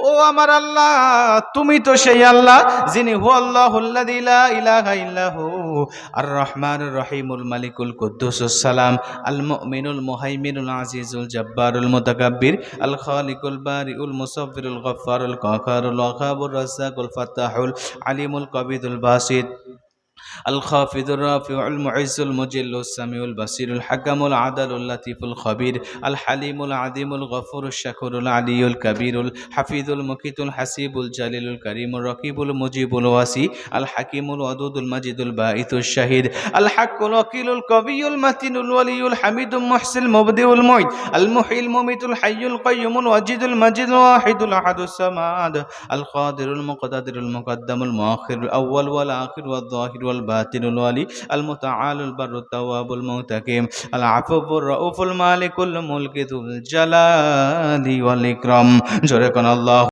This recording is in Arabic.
ও আমার আল্লাহ, তুমি তো সেই আল্লাহ যিনি হু আল্লাহ ইলাহা ইল্লাহু আর রহমান রহিমুল মালিকুল কুদ্দুসুস সালাম আল মিনুল মোহাইমিনুল আজিজুল জব্বারুল মুতাকাব্বির আল খালিকুল বারিউল মুসফিরুল গফারুল কাকারুল ওয়াহাবুর রাজ্জাকুল ফাত্তাহুল আলিমুল কবিদুল বাসিত الخافض الرافع المعز المجل السميع البصير الحكم العدل اللطيف الخبير الحليم العظيم الغفور الشكور العلي الكبير الحفيظ المقيت الحسيب الجليل الكريم الرقيب المجيب الواسي الحكيم الودود المجيد الباعث الشهيد الحق الوكيل القوي المتين الولي الحميد المحسن المبدئ المعيد المحيي المميت الحي القيوم الوجيد المجيد الواحد الأحد الصمد القادر المقتدر المقدم المؤخر الأول والآخر والظاهر والباطن الوالي المتعال البر التواب المتكيم العفو الرؤوف المالك الملك ذو الجلال والإكرام. جركن الله